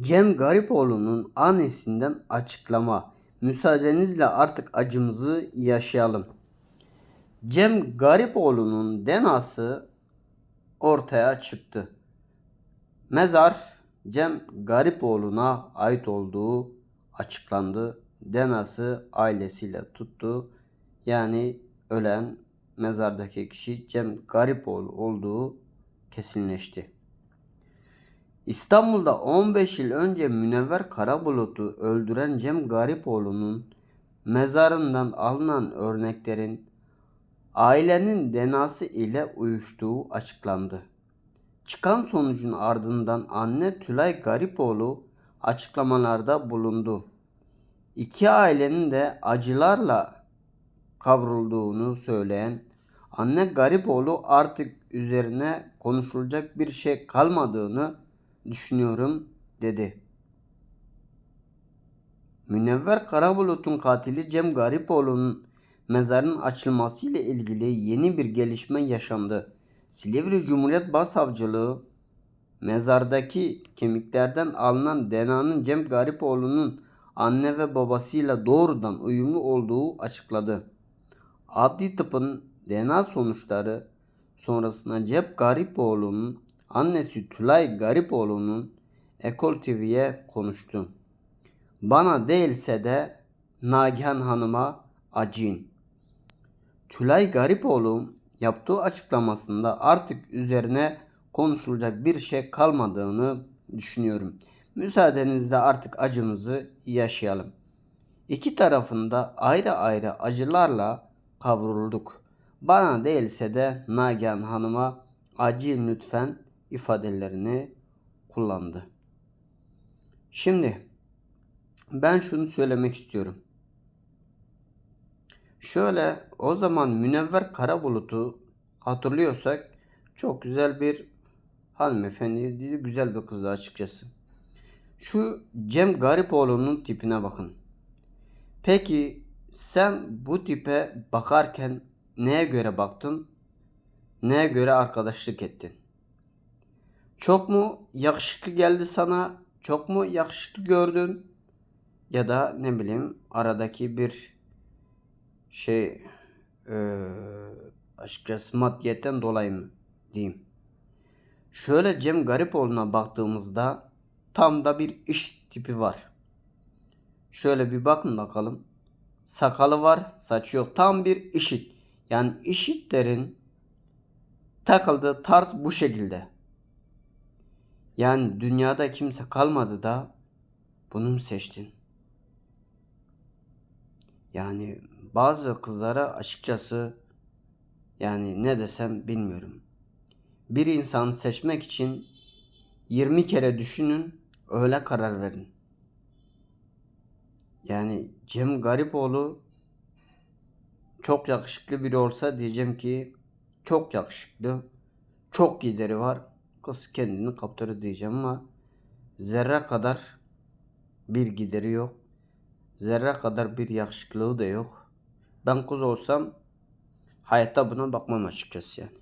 Cem Garipoğlu'nun annesinden açıklama. Müsaadenizle artık acımızı yaşayalım. Cem Garipoğlu'nun denası ortaya çıktı. Mezar Cem Garipoğlu'na ait olduğu açıklandı. Denası ailesiyle tuttu. Yani ölen mezardaki kişi Cem Garipoğlu olduğu kesinleşti. İstanbul'da 15 yıl önce Münevver Karabulut'u öldüren Cem Garipoğlu'nun mezarından alınan örneklerin ailenin denası ile uyuştuğu açıklandı. Çıkan sonucun ardından anne Tülay Garipoğlu açıklamalarda bulundu. İki ailenin de acılarla kavrulduğunu söyleyen anne Garipoğlu artık üzerine konuşulacak bir şey kalmadığını düşünüyorum dedi. Münevver Karabulut'un katili Cem Garipoğlu'nun mezarının açılmasıyla ilgili yeni bir gelişme yaşandı. Silivri Cumhuriyet Başsavcılığı mezardaki kemiklerden alınan DNA'nın Cem Garipoğlu'nun anne ve babasıyla doğrudan uyumlu olduğu açıkladı. Adli tıpın DNA sonuçları sonrasında Cem Garipoğlu'nun annesi Tülay Garipoğlu'nun Ekol TV'ye konuştu. Bana değilse de Nagihan Hanım'a acıyın. Tülay Garipoğlu yaptığı açıklamasında artık üzerine konuşulacak bir şey kalmadığını düşünüyorum. Müsaadenizle artık acımızı yaşayalım. İki tarafında ayrı ayrı acılarla kavrulduk. Bana değilse de Nagihan Hanım'a acıyın lütfen ifadelerini kullandı. Şimdi ben şunu söylemek istiyorum. Şöyle o zaman Münevver Karabulut'u hatırlıyorsak çok güzel bir hanımefendiydi. Güzel bir kızdı açıkçası. Şu Cem Garipoğlu'nun tipine bakın. Peki sen bu tipe bakarken neye göre baktın? Neye göre arkadaşlık ettin? Çok mu yakışıklı geldi sana? Çok mu yakışıklı gördün? Ya da ne bileyim aradaki bir şey e, açıkçası maddiyetten dolayı mı diyeyim. Şöyle Cem Garipoğlu'na baktığımızda tam da bir iş tipi var. Şöyle bir bakın bakalım. Sakalı var, saçı yok. Tam bir işit. Yani işitlerin takıldığı tarz bu şekilde. Yani dünyada kimse kalmadı da bunu mu seçtin? Yani bazı kızlara açıkçası yani ne desem bilmiyorum. Bir insanı seçmek için 20 kere düşünün, öyle karar verin. Yani Cem Garipoğlu çok yakışıklı biri olsa diyeceğim ki çok yakışıklı, çok gideri var. Kız kendini kaptırır diyeceğim ama zerre kadar bir gideri yok. Zerre kadar bir yakışıklığı da yok. Ben kız olsam hayatta buna bakmam açıkçası yani.